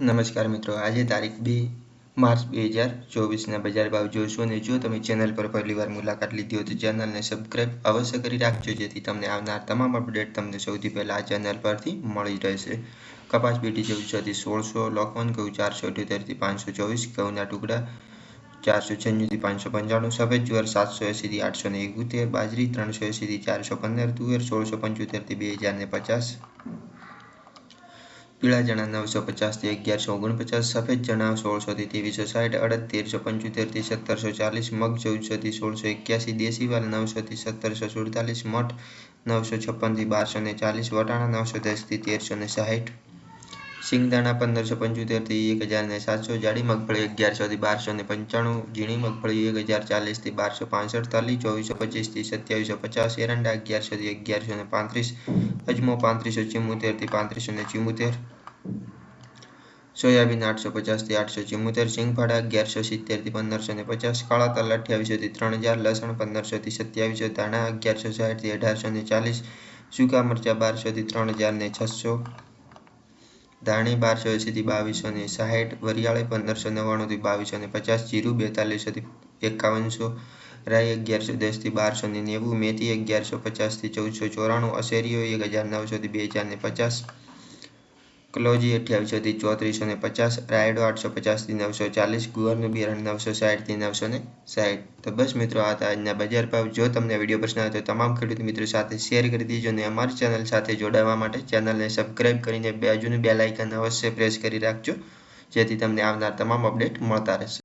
નમસ્કાર મિત્રો, આજે તારીખ બે માર્ચ બે હજાર ચોવીસના બજાર ભાવ જોશો અને જો તમે ચેનલ પર પહેલીવાર મુલાકાત લીધી હોય તો ચેનલને સબસ્ક્રાઇબ અવશ્ય કરી રાખજો, જેથી તમને આવનાર તમામ અપડેટ તમને સૌથી પહેલાં આ ચેનલ પરથી મળી રહેશે. કપાસ પેટી ચૌદસોથી સોળસો, લોકવન ઘઉં ચારસો અઠ્યોતેરથી પાંચસો ચોવીસ, ઘઉંના ટુકડા ચારસો છન્નુંથી પાંચસો પંચાણું, સફેદ જુવાર સાતસો એંસીથી આઠસો ને એકોતેર, બાજરી ત્રણસો એંસીથી ચારસો પંદર, તુવેર સોળસો પંચોતેરથી બે હજાર ને પચાસ પીળા ચણા નવસો પચાસથી અગિયારસો ઓગણપચાસ, સફેદ ચણા સોળસોથી ત્રેવીસો, સાઠ, અડદ તેરસો પંચોતેરથી સત્તરસો ચાલીસ, મગ ચૌદસોથી સોળસો એક્યાસી દેશીવાલ નવસોથી સત્તરસો સુડતાલીસ, મઠ નવસો છપ્પનથી બારસો ને ચાલીસ, વટાણા નવસો દસથી તેરસો ને સાઠ સિંગદાણા પંદરસો પંચોતેરથી એક હજાર ને સાતસો, જાડી મગફળી અગિયારસોથી બારસો ને પંચાણું, ઝીણી મગફળી એક હજાર ચાલીસથી બારસો પાંસઠ, તલી ચોવીસો પચીસથી સત્યાવીસો પચાસ, એરંડા અગિયારસોથી અગિયારસો ને પાંત્રીસ, અજમો પાંત્રીસો ચિમોતેરથી પાંત્રીસો ને ચિમોતેર, સોયાબીન આઠસો પચાસથી આઠસો ચિમોતેર, સિંગફાડા અગિયારસો સિત્તેરથી પંદરસો ને પચાસ, કાળા તલ અઠ્યાવીસોથી ત્રણ હજાર, લસણ પંદરસોથી સત્યાવીસો, ધાણા અગિયારસો સાઠથી અઢારસો ને ચાલીસ, સૂકા મરચાં બારસોથી ત્રણ હજાર ને છસો ધાણી બારસો એંસીથી બાવીસો ને સાહીઠ, વરિયાળી પંદરસો નવ્વાણુંથી બાવીસો ને પચાસ, જીરું બેતાલીસોથી એકાવનસો, રાઈ અગિયારસો દસથી બારસો ને નેવું, મેથી અગિયારસો પચાસથી ચૌદસો ચોરાણું અશેરીઓ એક હજાર નવસોથી બે હજાર ને પચાસ કલોજી અઠ્યાવીસોથી ચોત્રીસો ને પચાસ, રાયડો આઠસો પચાસથી નવસો ચાલીસ ગુવારનું બિયારણ નવસો સાઠથી નવસો ને સાઠ. તો બસ મિત્રો, આ આજના બજાર ભાવ. જો તમને વીડિયો પસંદ આવે તો તમામ ખેડૂત મિત્રો સાથે શેર કરી દીજો અને અમારી ચેનલ સાથે જોડાવા માટે ચેનલને સબસ્ક્રાઇબ કરીને બાજુનું બે લાઇકન અવશ્ય પ્રેસ કરી રાખજો, જેથી તમને આવનાર તમામ અપડેટ મળતા રહેશે.